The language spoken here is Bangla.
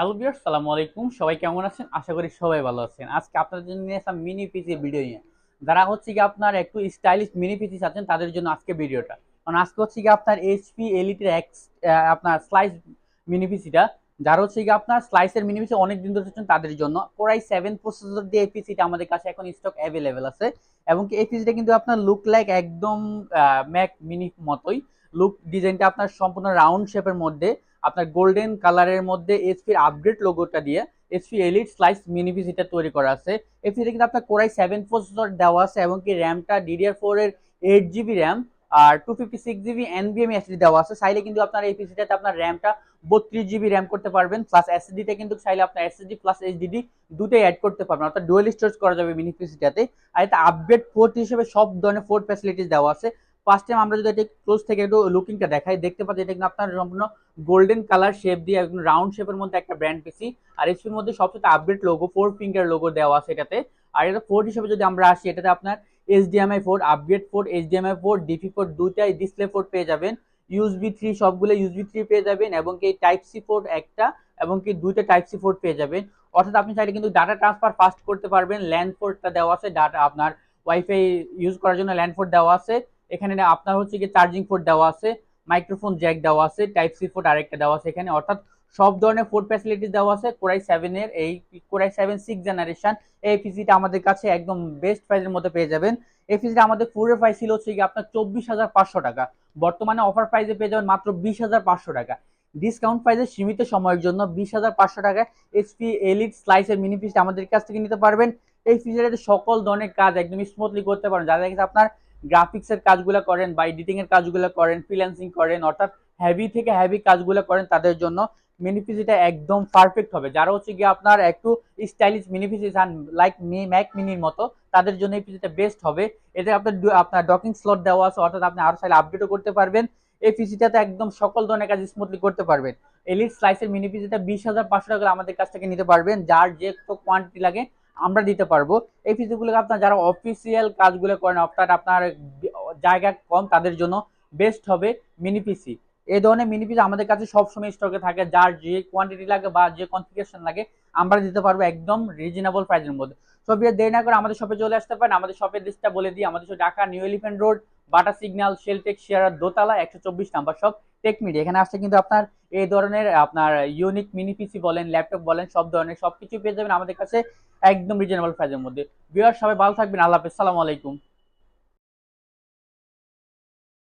হ্যালো বিয়ার সালামু আলাইকুম। সবাই কেমন আছেন? আশা করি সবাই ভালো আছেন। আজকে আপনাদের জন্য নিয়ে আসলাম মিনি পিসি ভিডিও নিয়ে। যারা হচ্ছে কি আপনার একটু স্টাইলিশ মিনি পিসি আছেন তাদের জন্য আজকে ভিডিওটা কারণ আজকে হচ্ছে কি আপনার এইচপি এলিটের এক্স আপনার স্লাইস মিনি পিসিটা যারা হচ্ছে কি আপনার স্লাইসের মিনি পিসি অনেক দিন ধরে তাদের জন্য কোরাই সেভেন প্রসেসর দিয়ে এই পিসিটা আমাদের কাছে এখন স্টক অ্যাভেলেবেল আছে। এবং এই পিসিটা কিন্তু আপনার লুক লাইক একদম ম্যাক মিনি মতোই। লুক ডিজাইনটা আপনার সম্পূর্ণ রাউন্ড শেপের মধ্যে, আপনার গোল্ডেন কালারের মধ্যে এসপির আপডেট লোগোটা দিয়ে এসপি এলিট স্লাইস মিনি পিসিটা তৈরি করা আছে। পিসিটা কিন্তু আপনার কোরাই সেভেন প্রসেসর দেওয়া আছে এবং কি র্যামটা ডিডিআর ফোর এর এইট জিবি র্যাম আর টু ফিফটি সিক্স জিবি এনবিএম এসডি দেওয়া আছে। চাইলে কিন্তু আপনার এই পিসিটাতে আপনার র্যামটা বত্রিশ জিবি র্যাম করতে পারবেন প্লাস এসএসডিটা কিন্তু চাইলে আপনার এসএসডি প্লাস এইচডিডি দুটোই অ্যাড করতে পারবেন। অর্থাৎ ডুয়েল স্টোরেজ করা যাবে মিনি পিসিটাতে আর এটা আপডেট পোর্ট হিসেবে সব ধরনের পোর্ট ফ্যাসিলিটিস দেওয়া আছে। ফার্স্ট টাইম আমরা যদি এটা ক্লোজ থেকে একটু লুকিংটা দেখাই, দেখতে পাচ্ছি এটা কিন্তু আপনার সম্পূর্ণ গোল্ডেন কালার শেপ দিয়ে একদম রাউন্ড শেপের মধ্যে একটা ব্র্যান্ড পিসি আর এসপির মধ্যে সবচেয়ে update logo four finger logo দেওয়া আছে এটাতে। আর এটা ফোর্ট হিসেবে যদি আমরা আসি, এটাতে আপনার HDMI four upgrade four HDMI four DP four দুইটাই ডিসপ্লে ফোর পেয়ে যাবেন। ইউএসবি থ্রি সবগুলো ইউএসবি থ্রি পেয়ে যাবেন এবং কি টাইপ সি পোর্ট একটা এবং কি দুইটা টাইপ সি পোর্ট পেয়ে যাবেন। অর্থাৎ আপনি চাইলে কিন্তু ডাটা ট্রান্সফার ফাস্ট করতে পারবেন। ল্যান্ড পোর্টটা দেওয়া আছে ডাটা আপনার ওয়াইফাই ইউজ করার জন্য ল্যান্ড পোর্ট দেওয়া আছে। এখানে আপনার হচ্ছে কি চার্জিং পোর্ট দেওয়া আছে মাইক্রোফোন জ্যাক দেওয়া আছে টাইপ সি পোর্ট আরেকটা দেওয়া আছে এখানে। অর্থাৎ সব ধরনের পোর্ট ফ্যাসিলিটি দেওয়া আছে কোরাই সেভেন এর এই কোরাই সেভেন সিক্স জেনারেশন এই পিসিটা আমাদের কাছে একদম বেস্ট প্রাইসের মধ্যে পেয়ে যাবেন। এই পিসিটা আমাদের পুরো প্রাইস ছিল হচ্ছে কি আপনার চব্বিশ হাজার পাঁচশো টাকা। বর্তমানে অফার প্রাইসে পেয়ে যাবেন মাত্র বিশ হাজার পাঁচশো টাকা। ডিসকাউন্ট প্রাইসে সীমিত সময়ের জন্য বিশ হাজার পাঁচশো টাকায় এইচপি এলিট স্লাইসের মিনি পিসটা আমাদের কাছ থেকে নিতে পারবেন। এই পিসিটাতে সকল ধরনের কাজ একদম স্মুথলি করতে পারেন যাদের কাছে আপনার গ্রাফিক্সের কাজগুলো করেন বা এডিটিং এর কাজগুলো করেন ফ্রিল্যান্সিং করেন, অর্থাৎ হেভি থেকে হেভি কাজগুলো করেন, তাদের জন্য মিনি পিসিটা একদম পারফেক্ট হবে। যারা হচ্ছে গিয়ে আপনার একটু স্টাইলিশ মিনি পিসি চান লাইক ম্যাক মিনির মতো, তাদের জন্য এই পিসিটা বেস্ট হবে। এতে আপনার আপনার ডকিং স্লট দেওয়া আছে, অর্থাৎ আপনি আরও চাইলে আপডেটও করতে পারবেন। এই পিসিটাতে একদম সকল ধরনের কাজ স্মুথলি করতে পারবেন। এলিট স্লাইসের মিনি পিসিটা বিশ হাজার পাঁচশো টাকা আমাদের কাছ থেকে নিতে পারবেন, যার যে কোয়ান্টিটি লাগে আমরা দিতে পারব। এই পিসিগুলো আপনার যারা অফিসিয়াল কাজগুলো করেন, অর্থাৎ আপনার জায়গা কম, তাদের জন্য বেস্ট হবে মিনি পিসি এই ধরনের মিনি পিসি আমাদের কাছে সবসময় স্টকে থাকে, যার যে কোয়ান্টিটি লাগে বা যে কনফিগারেশন লাগে, আমরা দিতে পারব একদম রিজনেবল প্রাইসের মধ্যে। সব দেরি না করে আমাদের শপে চলে আসতে পারেন। আমাদের শপের লিস্টটা বলে দিই। আমাদের Dhaka New Elephant Road Bata signal Sheltech share দোতলা, একশো চব্বিশ নাম্বার সব টেক মিডিয়া এখানে আসলে কিন্তু আপনার এই ধরনের আপনার ইউনিক মিনি পিসি বলেন ল্যাপটপ বলেন, সব ধরনের সবকিছু পেয়ে যাবেন আমাদের কাছে একদম রিজনেবল প্রাইসের মধ্যে। বিয়ার সবাই ভালো থাকবেন, আল্লাহ হাফেজ, সালামু আলাইকুম।